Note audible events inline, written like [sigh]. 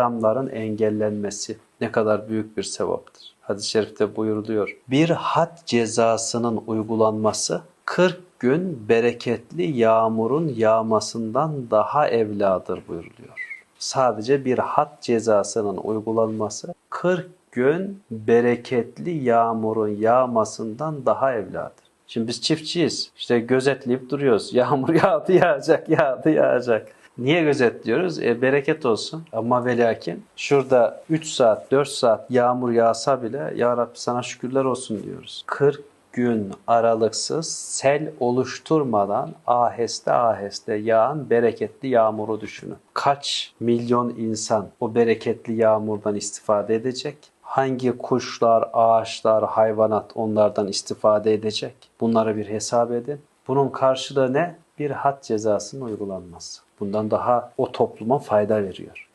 haramların engellenmesi ne kadar büyük bir sevaptır. Hadis-i şerifte buyuruluyor. Bir had cezasının uygulanması 40 gün bereketli yağmurun yağmasından daha evladır buyuruluyor. Sadece bir had cezasının uygulanması 40 gün bereketli yağmurun yağmasından daha evladır. Şimdi biz çiftçiyiz. İşte gözetleyip duruyoruz. [laughs] Yağmur yağdı yağacak, yağdı yağacak. Niye gözetliyoruz? E, bereket olsun. Ama ve lakin şurada 3 saat, 4 saat yağmur yağsa bile Ya Rabbi sana şükürler olsun diyoruz. 40 gün aralıksız sel oluşturmadan aheste aheste yağan bereketli yağmuru düşünün. Kaç milyon insan o bereketli yağmurdan istifade edecek? Hangi kuşlar, ağaçlar, hayvanat onlardan istifade edecek? Bunları bir hesap edin. Bunun karşılığı ne? Bir had cezasının uygulanması. Bundan daha o topluma fayda veriyor.